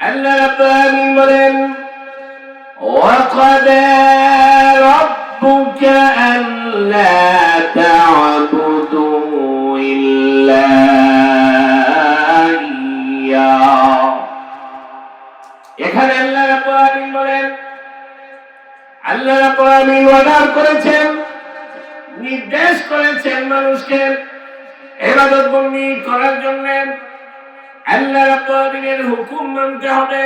আল্লাহ রাব্বুল আলামিন বলেন وقضى ربك ألا تعبدوا إلا إياه এখানে আল্লাহ রাব্বুল আলামিন বলেন আল্লাহ রাব্বুল আলামিন অর্ডার করেছেন নির্দেশ করেছেন মানুষকে ইবাদত বন্দি করার জন্য আল্লাহ রাব্বুল হুকুম মানতে হবে।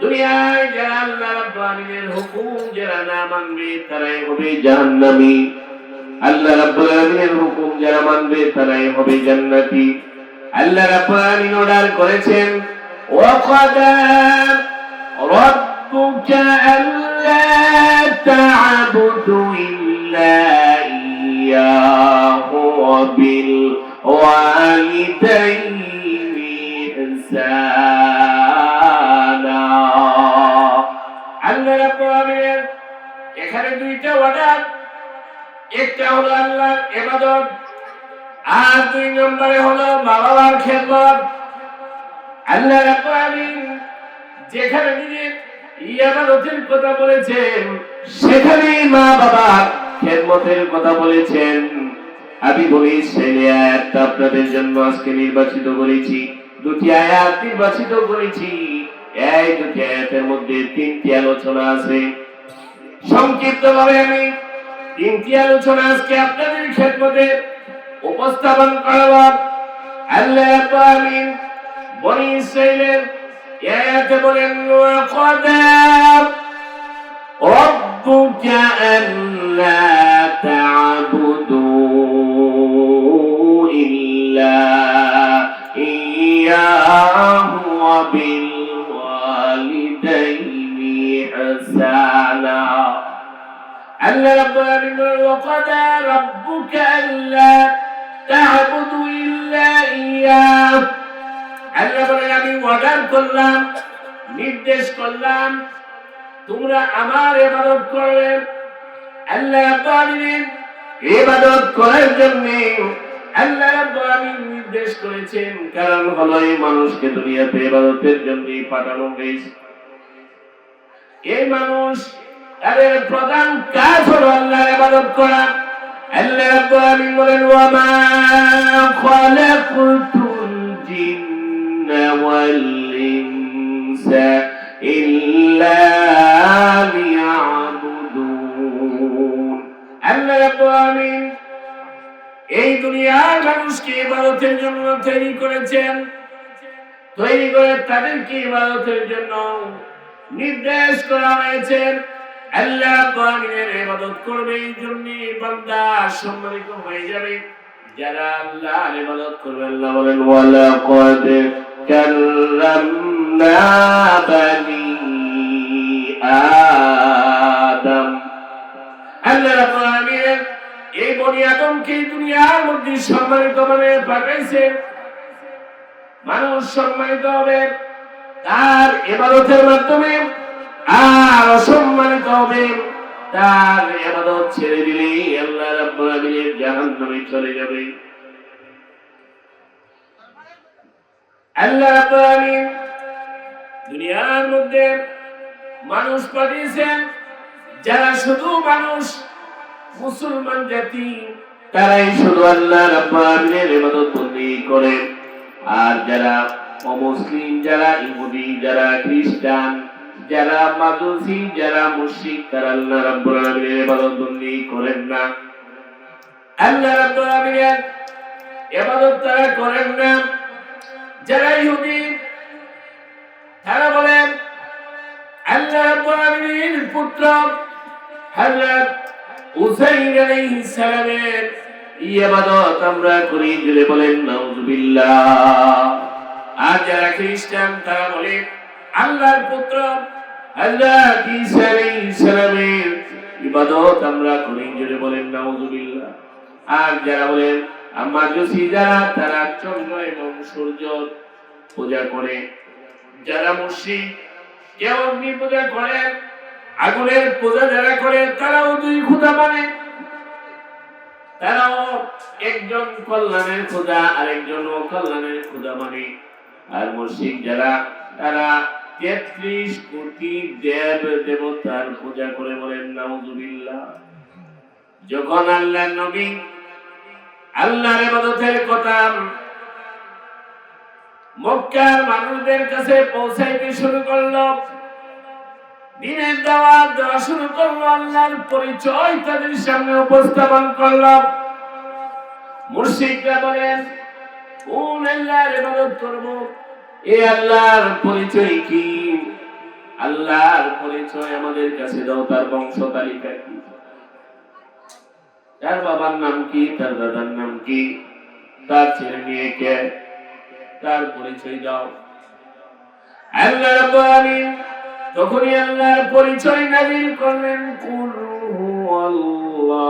দুনিয়ায় যারা আল্লাহ রাব্বুল হুকুম, যারা না মানবে তারাই হবে জাহান্নামী। আল্লাহ রাব্বুল হুকুম যারা মানবে তারাই হবে জান্নাতি। আল্লাহ অর্ডার করেছেন, ওয়াকাদা আল্লা তা'বুদু ইল্লা ইয়াহু বিল ওয়ালিদাইন। إحسانا আল্লাহ রাব্বুল আলামিনের এখানে দুইটা অর্ডার একটা হলো আল্লাহর ইবাদত আর দুই নম্বরে হলো মা বাবার খেদমত আল্লাহ রাব্বুল আলামিন যেখানে নিজের ইবাদতের কথা বলেছেন সেখানে মা বাবার খেদমতের কথা বলেছেন আমি বলি সেই আয়াতটা আপনাদের জন্য আজকে নির্বাচিত করেছি দুটি আয়াত নির্বাচিত করেছি। এই দুটি আয়াতের মধ্যে তিনটি আলোচনা আছে। সংক্ষিপ্ত ভাবে আমি তিনটি আলোচনা আজকে আপনাদের ক্ষেত্রে উপস্থাপন করলাম আল্লাহ আমিন বনি ইসরাইলের আয়াতে বলেন ওয়াকাদাব রব্বুকা আল্লা তা'বুদু إياه وبالوالدين إحسانا ألا رب العالمين وقضى ربك ألا تعبدوا إلا إياه আল্লাহ বলেন আমি অর্ডার করলাম নির্দেশ করলাম তোমরা আমার ইবাদত করবে আল্লাহ রাব্বুল আলামিন ইবাদত করার জন্য আল্লাহ রাব্বুল আলামিন নির্দেশ করেছেন, কারণ হলো মানুষকে দুনিয়াতে ইবাদতের জন্য পাঠানো হয়েছে। এই মানুষ, তাদের প্রধান কাজ হলো আল্লাহর ইবাদত করা। আল্লাহ রাব্বুল আলামিন বলেন ওয়া মা খালাকতুল জিন্না ওয়াল ইনসা ইল্লা লিয়াবুদুন। আল্লাহ রাব্বুল আলামিন এই দুনিয়ার মানুষকে ইবাদতের জন্য তৈরি করেছেন। তৈরি করে তাদেরকে ইবাদতের জন্য নির্দেশ করা হয়েছে। আল্লাহ রাব্বুলের ইবাদত করবে এই জন্য বান্দা সম্মানিত হয়ে যাবে। যারা আল্লাহর ইবাদত করবে, আল্লাহ বলেন, ওয়ালা কদ কাররামনা বানি আদম বনি আদমকে দুনিয়ার মধ্যে সম্মানিত ভাবে পাঠাইছেন মানুষ সম্মানিত হবে, তার এবাদতের মাধ্যমে আর অসম্মানিত হবে, তার এবাদত ছেড়ে দিলে আল্লাহ রাব্বুল আলামিনের জাহান্নামে চলে যাবে। আল্লাহ রাব্বুল আলামিন দুনিয়ার মধ্যে মানুষ পাঠিয়েছেন, যারা শুধু মানুষ মুসলমান জাতি। তারাই শুধু আল্লাহ রাব্বুল ইবাদত বন্দি করে। আর যারা অমুসলিম, যারা ইহুদি, যারা খ্রিস্টান, যারা যারা মুশরিক, তারা আল্লাহ আলামিনের ইবাদত বন্দি করেন না। আল্লাহ আলামিনের ইবাদত তারা করেন না। যারা ইহুদি, তারা বলেন, আল্লাহ রাব্বুল আলামিনের পুত্র হযরত আমরা করি জুড়ে বলেন, নাউজুবিল্লাহ। আর যারা খ্রিস্টান, তারা বলে, আল্লাহর পুত্র বলেন যারা বলেন তারা চন্দ্র এবং সূর্য পূজা করে। যারা মুশরিক, কেউ অগ্নি পূজা করে আগুনের পূজা যারা করে, তারাও দুই খুদা মানে তারাও একজন কল্যাণের খোদা আর একজন অকল্যাণের খোদা মানে আর মুশরিক যারা, তারা তেত্রিশ কোটি দেব দেবতার পূজা করে বলেন, নাউজুবিল্লাহ। যখন আল্লাহ নবী আল্লাহর ইবাদতের কথা মক্কার মানুষদের কাছে পৌঁছাইতে শুরু করল দিনের দাওয়াত দেওয়া শুরু করল, আল্লাহর পরিচয় তাদের সামনে উপস্থাপন করল। মুর্শিদরা বলেন, কোন আল্লাহর ইবাদত করব? এ আল্লাহর পরিচয় কি? আল্লাহর পরিচয় আমাদের কাছে দাও, তার বংশ তালিকা কি? তার বাবার নাম কি? তার দাদার নাম কি? তার ছেলে মেয়ে কে? তার পরিচয় দাও। আল্লাহ রাব্বুল আলামিন তখনই আল্লাহর পরিচয় নাজিল করলেন কুল হুয়াল্লাহু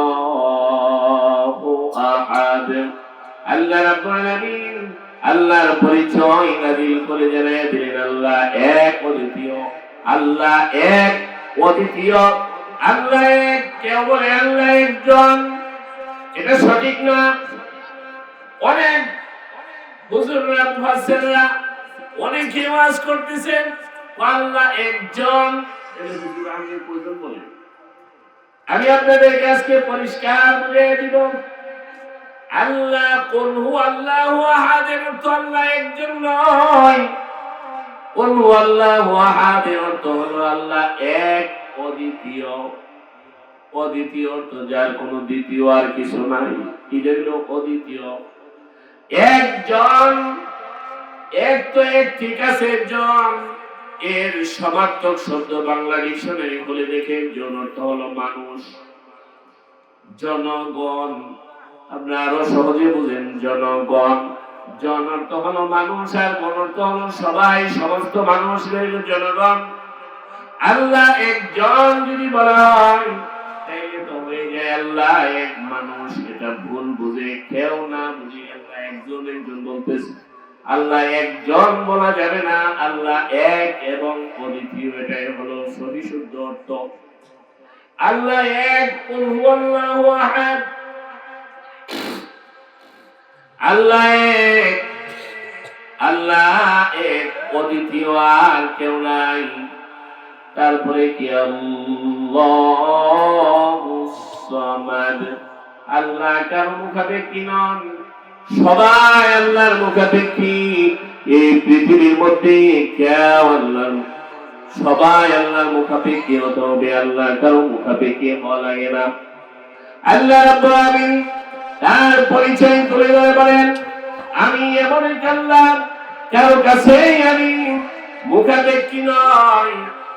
আহাদ। আল্লাহ রাব্বুল আলামিন আল্লাহর পরিচয় নাজিল করে জানায় দিলেন, আল্লাহ এক অদ্বিতীয়, আল্লাহ এক অদ্বিতীয়, আল্লাহ এক কেউ বলে আল্লাহ একজন। এটা সঠিক না? অনেক হুজুররা মুফাসসিররা অনেক ওয়াজ করতেছেন আল্লাহ একজন। আমি আপনাদেরকে আজকে পরিষ্কার বুঝিয়ে দিব। আল্লাহ কোন হু আল্লাহ আহাদের অর্থ আল্লাহ একজন নয়। কোন হু আল্লাহ আহাদের অর্থ হলো আল্লাহ এক অদ্বিতীয়। অদ্বিতীয় অর্থ যার কোনো দ্বিতীয় আর কিছু নাই। এটা হলো অদ্বিতীয়। একজন এক তো এক ঠিক আছে একজন। এর সমার্থক শব্দ বাংলা ডিকশনারি খুলে দেখে জন অর্থ হলো মানুষ। জনগণ, আপনারা আরও সহজে বুঝেন, জনগণ, জন অর্থ হলো মানুষ আর গণ অর্থ হলো সবাই সমস্ত মানুষ রইল জনগণ। আল্লাহ একজন যদি বলা হয়, তাইলে তো হয়ে যায় আল্লাহ এক মানুষ। এটা ভুল বুঝে কেউ না বুঝে আল্লাহ একজন একজন বলতেছে। আল্লাহ একজন বলা যাবে না, আল্লাহ এক এবং অদ্বিতীয় এটাই হলো সহি শুদ্ধ অর্থ। আল্লাহ এক আহাদ। আল্লাহ এক আল্লাহ এক অদ্বিতীয় আর কেউ নাই। তারপরে কি? আল্লাহু আল্লাহ কার মুখাপেক্ষী নন। সবাই আল্লাহর মুখাপেক্ষী। এই পৃথিবীর মধ্যে কেউ আল্লাহর সবাই আল্লাহর মুখাপেক্ষী হতে আল্লাহ কারও মুখাপেক্ষী হওয়া লাগে না। আল্লাহ রাব্বুল আলামিন তার পরিচয় তুলে ধরে বলেন, আমি এমন এক আল্লাহ, কারও কাছে আমি মুখাপেক্ষী নয়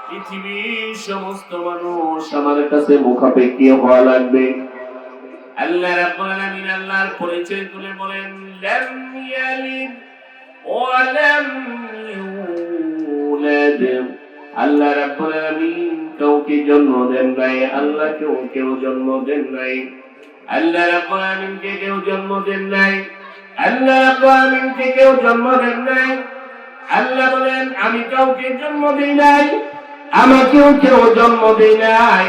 পৃথিবীর সমস্ত মানুষ আমার কাছে মুখাপেক্ষী হওয়া লাগবে। আল্লাহ রাব্বুল আলামিন আল্লাহর পরিচয় তুলে বলেন, লাম ইয়ালিদ ওয়া লাম ইউলাদ। আল্লাহ রাব্বুল আলামিন কাউকে জন্ম দেন নাই আল্লাহ কেউ কেউ জন্ম দেন নাই। আল্লাহ রাব্বুল আলামিনকে কেউ জন্ম দেন নাই। আল্লাহ রাব্বুল আলামিনকে কেউ জন্ম দেন নাই। আল্লাহ বলেন, আমি কাউকে জন্ম দেই নাই, আমাকেও কেউ জন্ম দেই নাই।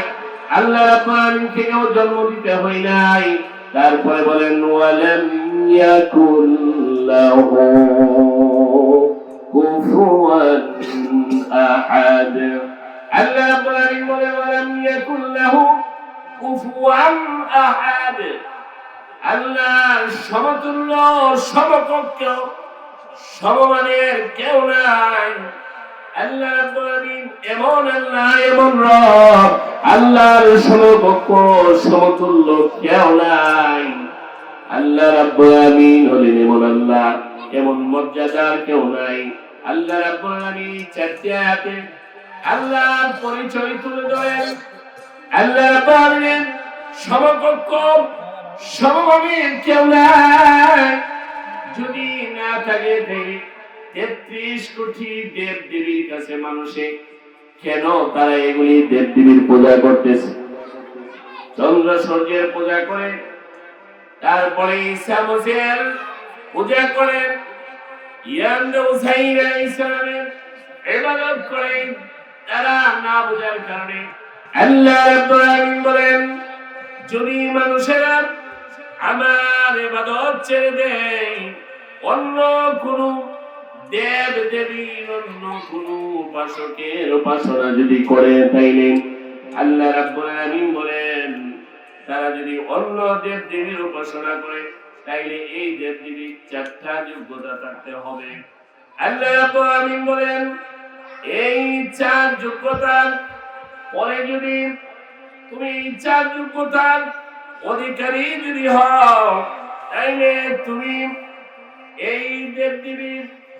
আল্লাহ রাব্বুল কেউ জন্ম দিতে হয় নাই। তারপরে বলেন, ওয়ালাম ইয়াকুল লাহু কুফুয়ান আহাদ। আল্লাহ রাব্বুল আলামিন বলেন, ওয়ালাম ইয়াকুল লাহু কুফুয়ান আহাদ। আল্লাহ সমতুল্য সমকক্ষ, সমমানের কেউ নাই। আল্লাহ এমন আল্লাহ, এমন রব। আল্লাহর সমকক্ষ, সমতুল্য কেউ নাই। আল্লাহ রাব্বুল হলেন এমন আল্লাহ, এমন মর্যাদার কেউ নাই। আল্লাহ রাব্বুল আয়াতে আল্লাহর পরিচয় তুলে ধরেন। আল্লাহ রাব্বুল সমকক্ষ সমমানের কেউ নাই। যদি না থাকে তেত্রিশ কোটি দেব দেবীর কাছে মানুষে, কেন তারা এগুলি দেব দেবীর পূজা করতেছে? চন্দ্র সূর্যের পূজা করে, তারপরে ঈসা মসিহের পূজা করে ইয়ান্দ হুসাইন ইসলামের ইবাদত করে, তারা না বোঝার কারণে আল্লাহ বলেন মানুষেরা আমার ইবাদত ছেড়ে দেয়, অন্য কোন দেব দেবীর অন্য কোন উপাসকের উপাসনা যদি করে তাইলে আল্লাহ রাব্বুল আলামিন বলেন, তারা যদি অন্য দেব দেবীর উপাসনা করে, তাইলে এই দেব দেবীর চারটা যোগ্যতা থাকতে হবে। আল্লাহ রাব্বুল আলামিন বলেন, এই চার যোগ্যতার পরে যদি তুমি এই চার যোগ্যতার অধিকারী যদি হও, তাইলে তুমি এই দেব দেবীর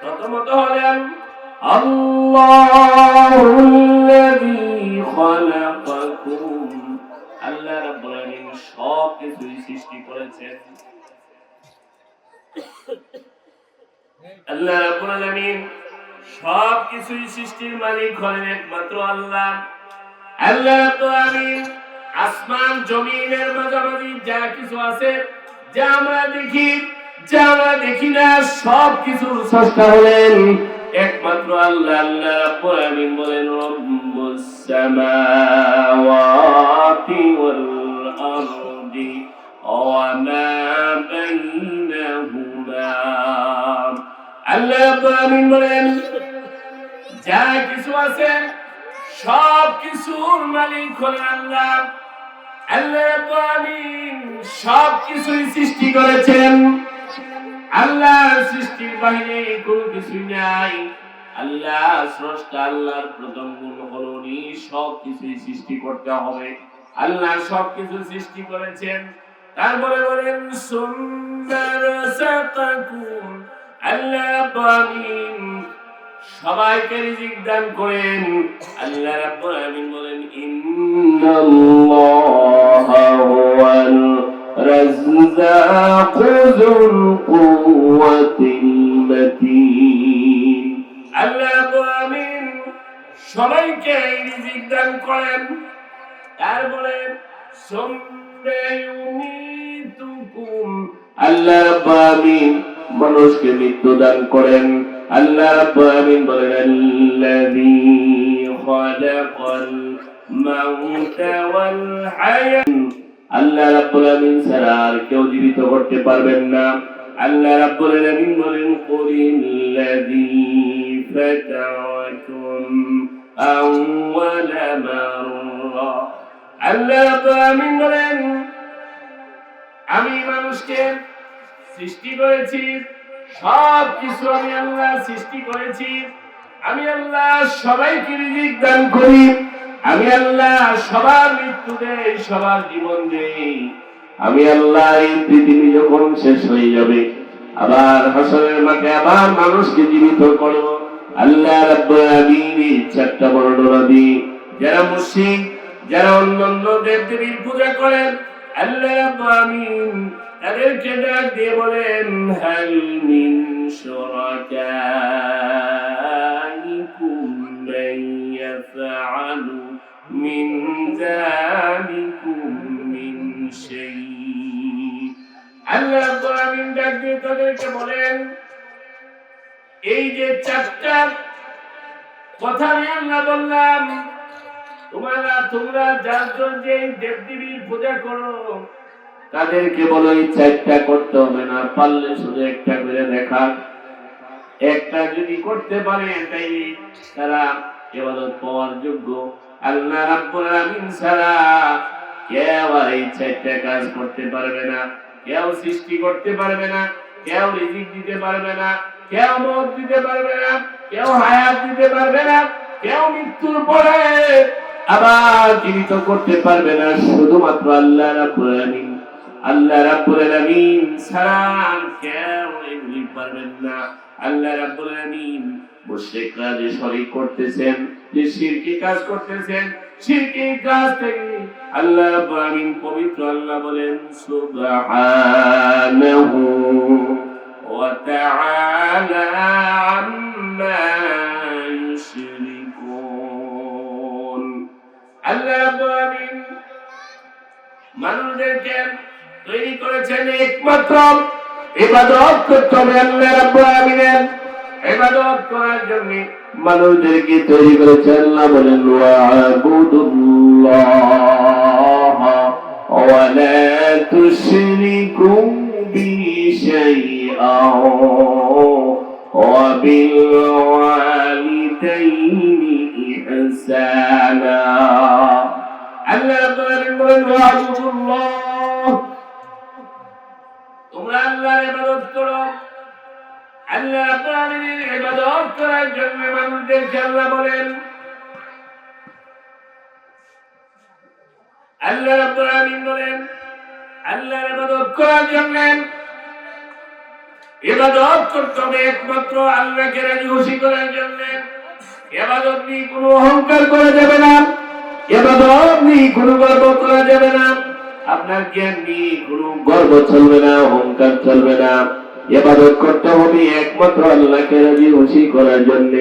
প্রথমত হলেন আল্লাহ সব কিছুই সৃষ্টি করেছেন। আল্লাহ রাব্বুল আলামিন সব কিছুই সৃষ্টির মালিক হলেন একমাত্র আল্লাহ। আল্লাহ রাব্বুল আলামিন আসমান, জমিনের মাঝামাঝি যা কিছু আছে, যা আমরা দেখি যা আমরা দেখি না, সব কিছুর স্রষ্টা হলেন একমাত্র আল্লাহ আল্লাহ রাব্বুল বলেন, রব্বুস সামাওয়াতি ওয়াল আরদি ওয়ামা বাইনাহুমা। আল্লাহ রাব্বুল বলেন, যা কিছু আছে, সব কিছুর মালিক হলেন আল্লাহ। আল্লাহ রাব্বুল সব কিছুই সৃষ্টি করেছেন। আল্লাহর সৃষ্টির বাহিরে কোনো কিছুই নাই। আল্লাহ স্রষ্টা, আল্লাহর প্রথম গুণ হলো উনি সব কিছুই সৃষ্টি করতে হবে। আল্লাহ সব কিছু সৃষ্টি করেছেন। তারপরে বলেন সুন্দর সাতাকুম আল্লাহ রাব্বুল সবাইকে রিজিক দান করেন। আল্লাহ রাব্বুল আলামিন বলেন, ইন্নাল্লাহা হুয়াল রাজ্জাকু যুল কুওয়াতিল মাতিন আল্লাহ আলামিন সবাইকে রিজিক দান করেন তারপরে আল্লাহ আলামিন মানুষকে মৃত্যু দান করেন। আল্লাহ আলামিন বলেন, আল্লাযী আল্লাহ রাব্বুল আলামিন ছাড়া আর কেউ জীবিত করতে পারবেন না। আল্লাহ রাব্বুল আলামিন বলেন, কুলিল্লাযী ফাতারাকুম আউওয়ালা মাররা। আল্লাহ রাব্বুল আলামিন বলেন, আমি মানুষকে সৃষ্টি করেছি সব কিছু আমি আল্লাহ সৃষ্টি করেছি। আমি আল্লাহ সবাইকে রিজিক দান করি। আমি আল্লাহ, সবার মৃত্যু দেই সবার জীবন দেই আমি আল্লাহ, এই পৃথিবী যখন শেষ হয়ে যাবে, আবার হাসরের মাঠে আবার মানুষকে জীবিত করব। আল্লাহ রাব্বুল চারটা বর্ণনা দিয়ে, যারা মুশরিক, যারা অন্যান্য দেব দেবীর পূজা করেন, আল্লাহ রাব্বুল আলামিন তাদেরকে ডাক দিয়ে বলেন, হাল মিন শুরাকাইকুম দিয়ে বলেন, এই যে চারটা কথা আমি আল্লাহ বললাম, তোমরা তোমরা যার যে দেবদেবীর পূজা করো, তাদেরকে বলো এই চারটা করতে হবে না, পারলে শুধু একটা করে দেখা একটা যদি করতে পারে, তাই তারা এবাদত পাওয়ার যোগ্য। আল্লাহ রাব্বুল আলামিন ছাড়া কেউ এই চারটা কাজ করতে পারবে না, কেউ সৃষ্টি করতে পারবে না। কেউ রিজিক দিতে পারবে না, কেউ মত দিতে পারবে না, কেউ হায়াত দিতে পারবে না, কেউ মৃত্যুর পরে আবার জীবিত করতে পারবে না, শুধুমাত্র আল্লাহ রাব্বুল আলামিন। আল্লাহ রাব্বুল আলামিন ছাড়া কেউ এগুলি পারবেন না। আল্লাহ রাব্বুল আলামিন মুশরিকরা যে শরীক করতেছেন, যে শিরকি কাজ করতেছেন শিরকের কাজ থেকে আল্লাহ আমিন, পবিত্র আল্লাহ বলেন, সুবহানাহু ওয়া তাআলা আম্মা ইউশরিকুন। আল্লাহ আমিন মানুষদেরকে তৈরি করেছেন, একমাত্র ইবাদত করতে হবে আল্লাহ রাব্বুল আমিনের ইবাদত করার জন্য মানুষদেরকে তৈরি করেছেন না বলেন, ওয়াবুদুল্লাহ ওয়া লা তোমরা আল্লাহর ইবাদত করো। আল্লাহ রাব্বুল ইবাদত করার জন্য মানুষদেরকে আল্লাহ বলেন, আল্লাহ রাব্বুল আলামিন বলেন, আল্লাহর ইবাদত করার জন্য ইবাদত করতে হবে একমাত্র আল্লাহকে রাজি খুশি করার জন্য। ইবাদত নিয়ে কোনো অহংকার করা যাবে না এবাদত নিয়ে কোনো গর্ব করা যাবে না। আপনার জ্ঞান নিয়ে কোনো গর্ব চলবে না, অহংকার চলবে না। এবাদত করতে হবে একমাত্র আল্লাহকে রাজি খুশি করার জন্য।